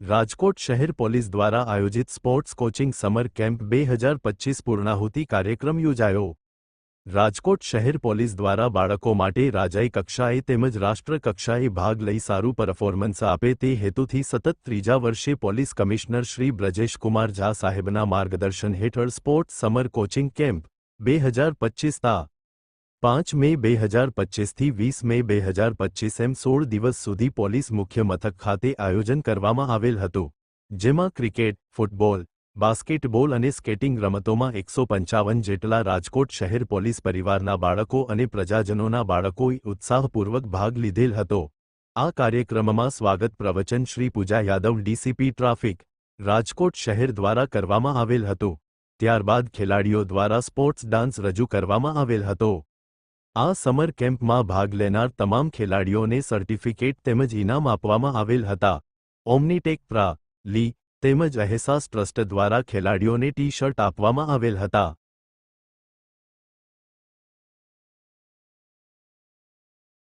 રાજકોટ શહેર પોલીસ દ્વારા આયોજિત સ્પોર્ટ્સ કોચિંગ સમર કેમ્પ બે હજાર પચીસ પૂર્ણાહુતિ કાર્યક્રમ યોજાયો. રાજકોટ શહેર પોલીસ દ્વારા બાળકો માટે રાજાઈ કક્ષાએ તેમજ રાષ્ટ્ર કક્ષાએ ભાગ લઈ સારું પરફોર્મન્સ આપે તે હેતુથી સતત ત્રીજા વર્ષે પોલીસ કમિશનર શ્રી બ્રજેશકુમાર ઝા સાહેબના માર્ગદર્શન હેઠળ સ્પોર્ટ્સ સમર કોચિંગ કેમ્પ બે હજાર પચીસ તા પાંચ મે બે હજાર પચીસથી વીસ મે બે હજાર પચીસ એમ સોળ દિવસ સુધી પોલીસ મુખ્ય મથક ખાતે આયોજન કરવામાં આવેલ હતું, જેમાં ક્રિકેટ, ફૂટબોલ, બાસ્કેટબોલ અને સ્કેટિંગ રમતોમાં એકસો પંચાવન જેટલા રાજકોટ શહેર પોલીસ પરિવારના બાળકો અને પ્રજાજનોના બાળકોએ ઉત્સાહપૂર્વક ભાગ લીધેલ હતો. આ કાર્યક્રમમાં સ્વાગત પ્રવચન શ્રી પૂજા યાદવ ડીસીપી ટ્રાફિક, રાજકોટ શહેર દ્વારા કરવામાં આવેલ હતું. ત્યારબાદ ખેલાડીઓ દ્વારા સ્પોર્ટ્સ ડાન્સ રજૂ કરવામાં આવેલ હતો. આ સમર કેમ્પમાં ભાગ લેનાર તમામ ખેલાડીઓને સર્ટિફિકેટ તેમજ ઇનામ આપવામાં આવેલ હતા. ઓમ્નીટેક પ્રા, લી, તેમજ અહેસાસ ટ્રસ્ટ દ્વારા ખેલાડીઓને ટી શર્ટ આપવામાં આવેલ હતા.